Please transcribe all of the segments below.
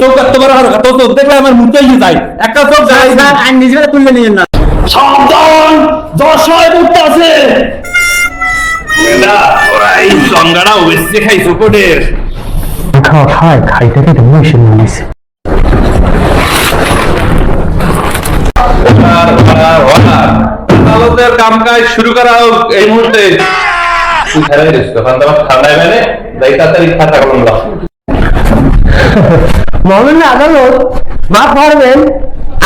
চোখ এত বড় হলো তোর চোখ দেখলে আমার মুখে যায়। একটা চোখ যায় স্যার আইন নিজে তুললে নিয়েন না। সাবধান দশায় মুক্ত আছে ওরা এই সংজ্ঞাটা ওয়েস্টে খাইছো কোটের খাওয়া খায় খাইতে খাইতে মহিষে নিয়েছে অর্ডার অর্ডার অর্ডার কামকাজ শুরু করা হোক এই মুহূর্তে। ঠান্ডায় মেলে তাড়াতাড়ি খাতা লাও মহামান্য আদালত মাফ করবেন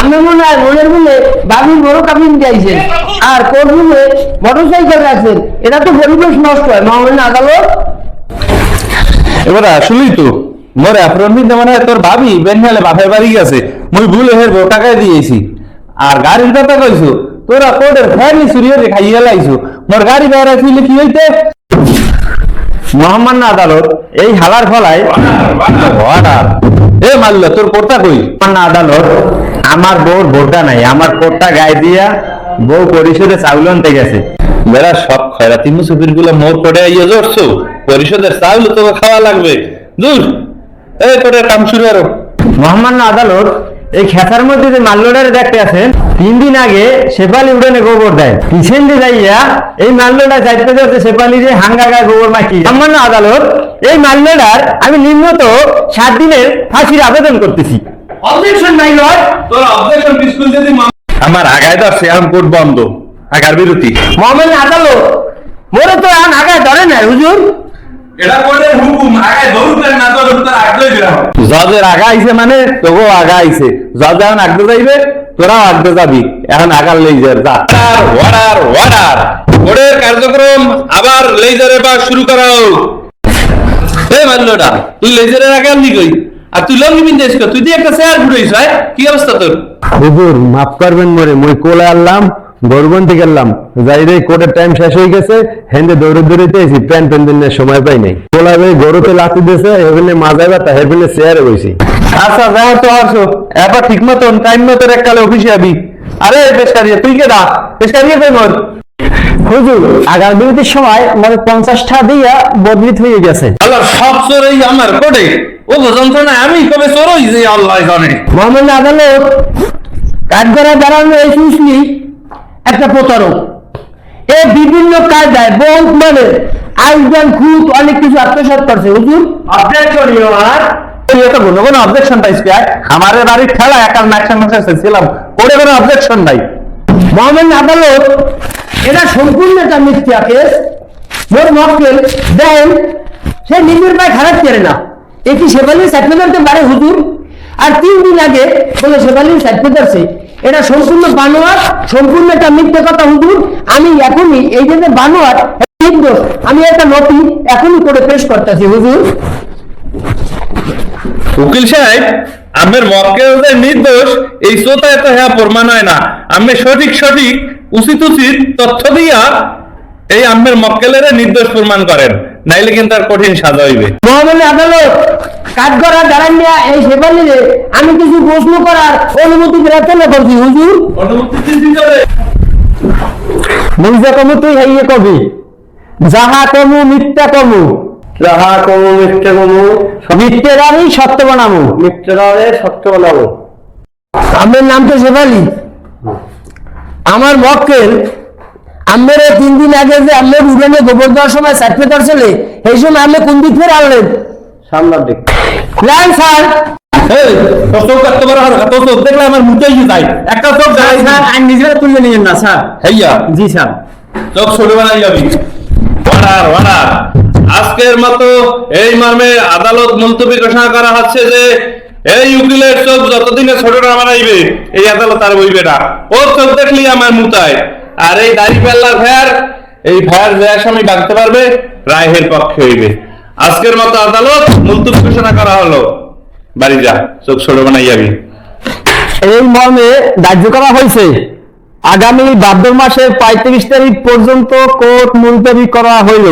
আমি মনে হয় মনের মনে বাবির বড় কাবিন দিয়েছেন। আর কোর্ট রুমে মোটর সাইকেল রাখছেন এটা তো পরিবেশ নষ্ট হয়, মহামান্য আদালত। এবার আসলেই তো, মোর অ্যাপ্রন্টিস মনে তোর ভাবি বেনহালে বাপের বাড়ি গেছে, মুই ভুলে হের টাকায় দিয়েছি। আর গাড়ির কথা কইছো, তোরা কোটের ফ্যানি সুরিয়ে খাইয়ে লাইছো। মোর গাড়ি ছিল কি হইতে? মহামান্য আদালত এই হালার ফলায় অর্ডার এ মাল্লা তোর কোর্টা কই? মহামান্য আদালত আমার বউর ভোটটা নাই আমার কোটটা গায়ে দিয়া বউ পরিশোধে চাউল আনতে গেছে। বেড়া সব খয়রাতি মুসুফিরগুলো মোর করে ইয়ে জড়ছো পরিষদের চাউল তোকে খাওয়া লাগবে। দূর এই তোর কাম শুরু আরও মহামান্য আদালত এই খেতার মধ্যে যে মাল্যটারে দেখতে আছেন? তিন দিন আগে শেফালি উড়ানে গোবর দেয়। পিছন দিয়ে যাইয়া এই মাল্যটা যাইতে যাচ্ছে শেফালি যে হাঙ্গা গায়ে গোবর মাখি মহামান্য আদালত এই মাল্যটার আমি নিম্নত সাত দিনের ফাঁসির আবেদন করতেছি। অবজেকশন নাই লয় তোর অবজেকশন স্কুল যদি আমার আগায় ধরছে এখন কোর্ট বন্ধ। আগার বিরতি। মহামান্য আদালত মোরে তো এখন আগায় ধরে নাই হুজুর। এটা কোর্টের হুকুম আগায় ধরুক না ধরুক তার আগলে জজের আগা আইছে মানে তোকেও আগা আইছে। জজ এখন আগতে যাইবে তোরাও আগতে যাবি। এখন আগার লেজার যা। অর্ডার অর্ডার কোর্টের কার্যক্রম আবার লেজারে বা শুরু করা হোক এই মাল্লোটা তুই লেজারের আগে আনলি কই? আর তুই লঙ্গি বিন্দেছ তুই দিয়ে একটা চেয়ার ঘুরাইছ হয়? কি অবস্থা তোর? হুজুর মাফ করবেন মরে মই কোলে আনলাম গরবন্তি গেলাম। যাই রে কোর্টের টাইম শেষ হয়ে গেছে হেন্দে দৌড়ে দৌড়িতে এসি প্যান প্যান সময় পাই নাই। কোলা ভাই গরুতে লাথি দিয়েছে হেভেনে মাজায় ব্যথা হেভেনে চেয়ারে বইছি। আচ্ছা যাও তো আসো। এবার ঠিক মতন টাইম এককালে অফিসে আবি। আরে পেশকারিয়া তুই কে দা? পেশকারিয়া কই মোর? হুজুর আগার বিরতির সময় মানে পঞ্চাশটা দিয়া বদলিত হয়ে গেছে। আল্লাহ সব চোর এই আমার কোটে। ও যন্ত্রণা আমি কবে চোর হইছি আল্লাহ জানে। মোহাম্মদ আদালত কাঠগড়া দাঁড়ানো এই একটা প্রতারক। এ বিভিন্ন কায়দায় বন্ধ মানে আইজান খুঁত অনেক কিছু আত্মসাৎ করছে। হুজুর? আপনার করিও আর তো কোনো কোনো বাড়ির ম্যাকশন ম্যাকশন ছিলাম কোটে কোনো অবজেকশন নাই। মোহাম্মদ আদালত, এটা সম্পূর্ণ একটা মিথ্যা কেস মোর মক্কেল, দেন, সে নিজের পায়ে খারাপ করে না। হুজুর? আর তিন দিন আগে বলে এটা সম্পূর্ণ বানোয়ার, সম্পূর্ণ একটা মিথ্যা কথা হুজুর। আমি এখনই এই যে বানোয়ার আমি একটা নথি এখনই করে পেশ করতেছি হুজুর। উকিল সাহেব আমের মক্কেল নির্দোষ এই শ্রোতা এত হ্যাঁ প্রমাণ হয় না। আমি সঠিক সঠিক উচিত উচিত তথ্য দিয়া এই আমের মক্কেলের নির্দোষ প্রমাণ করেন। নাইলে কিন্তু আর কঠিন সাজা হইবে। মহামান্য আদালত কাঠগড়া এই আমি কিছু প্রশ্ন করার অনুমতি প্রার্থনা করছি হুজুর? মির্জা কমু তুই হাইয়ে কবি। যাহা কমু মিথ্যা কমু। যাহা কমু মিথ্যা কমু। আমি সত্য বানাবো। মিথ্যের আমি সত্য বানাবো। আমার নাম তো শেফালি। আমার মক্কেল আমের তিন দিন আগে যে আমের উড়ানে গোবর দেওয়ার সময় সার্টিফিকেট ছেলে এই সময় আমি কোন দিক ফের আনলেন? সামনের দিক। Line sir. দেখলে আমার মুখে যায়। একটা চোখ যায় আইন নিজে তুলে নিয়েন না স্যার। হেইয়া। জি স্যার। চোখ ছোট বানাই যাবি। Order order. আজকের মতো এই মর্মে আদালত মুলতবি ঘোষণা করা হচ্ছে যে এই উকিলের চোখ যতদিনে ছোট না বানাইবে, এই আদালত আর বইবে না। ওর চোখ দেখলি আমার মুতায় আর এই দাড়ি পাল্লা ফের এই ফের যে আসামি ডাকতে পারবে, রায়ের পক্ষে হইবে। আজকের মতো আদালত মুলতবি ঘোষণা করা হলো। বাড়ি যা, চোখ ছোট বানাই যাবি। এই মর্মে ধার্য করা হয়েছে। আগামী ভাদ্র মাসের পঁয়ত্রিশ তারিখ পর্যন্ত কোর্ট মুলতবি করা হইল।